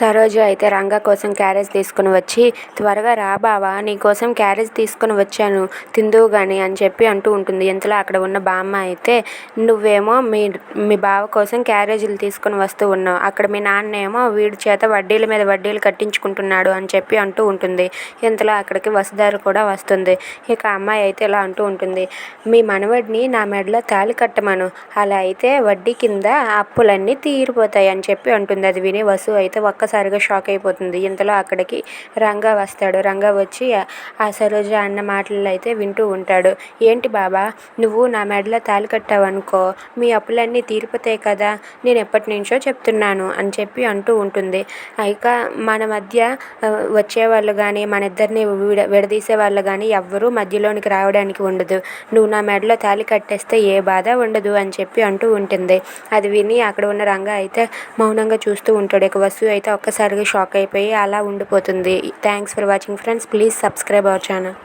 సరోజ అయితే రంగ కోసం క్యారేజ్ తీసుకుని వచ్చి త్వరగా రా బావా నీకోసం క్యారేజ్ తీసుకుని వచ్చాను తిందువు కానీ అని చెప్పి అంటూ ఉంటుంది. ఇంతలో అక్కడ ఉన్న బామ్మ అయితే నువ్వేమో మీ మీ బావ కోసం క్యారేజీలు తీసుకుని వస్తూ ఉన్నావు. అక్కడ మీ నాన్న ఏమో వీడి చేత వడ్డీల మీద వడ్డీలు కట్టించుకుంటున్నాడు అని చెప్పి అంటూ ఉంటుంది. ఇంతలో అక్కడికి వసుదారు కూడా వస్తుంది. ఇక అమ్మాయి అయితే ఇలా అంటూ ఉంటుంది. మీ మనవడిని నా మెడలో తాళి కట్టమను. అలా అయితే వడ్డీ కింద అప్పులన్నీ తీరిపోతాయి అని చెప్పి అంటుంది. అది విని వసు అయితే ఒక్క ఒక్కసారిగా షాక్ అయిపోతుంది. ఇంతలో అక్కడికి రంగా వస్తాడు. రంగా వచ్చి ఆ సరోజ అన్న మాటలు అయితే వింటూ ఉంటాడు. ఏంటి బాబా నువ్వు నా మెడలో తాళి కట్టావనుకో మీ అప్పులన్నీ తీరిపోతాయి కదా నేను ఎప్పటి నుంచో చెప్తున్నాను అని చెప్పి అంటూ ఉంటుంది. ఇక మన మధ్య వచ్చేవాళ్ళు కానీ మన ఇద్దరిని విడ విడదీసే వాళ్ళు కానీ ఎవ్వరూ మధ్యలోనికి రావడానికి ఉండదు. నువ్వు నా మెడలో తాళి కట్టేస్తే ఏ బాధ ఉండదు అని చెప్పి అంటూ ఉంటుంది. అది విని అక్కడ ఉన్న రంగా అయితే మౌనంగా చూస్తూ ఉంటాడు. ఇక వసు అయితే ఒక్కసారిగా షాక్ అయిపోయి అలా ఉండిపోతుంది. Thanks for watching friends please subscribe our channel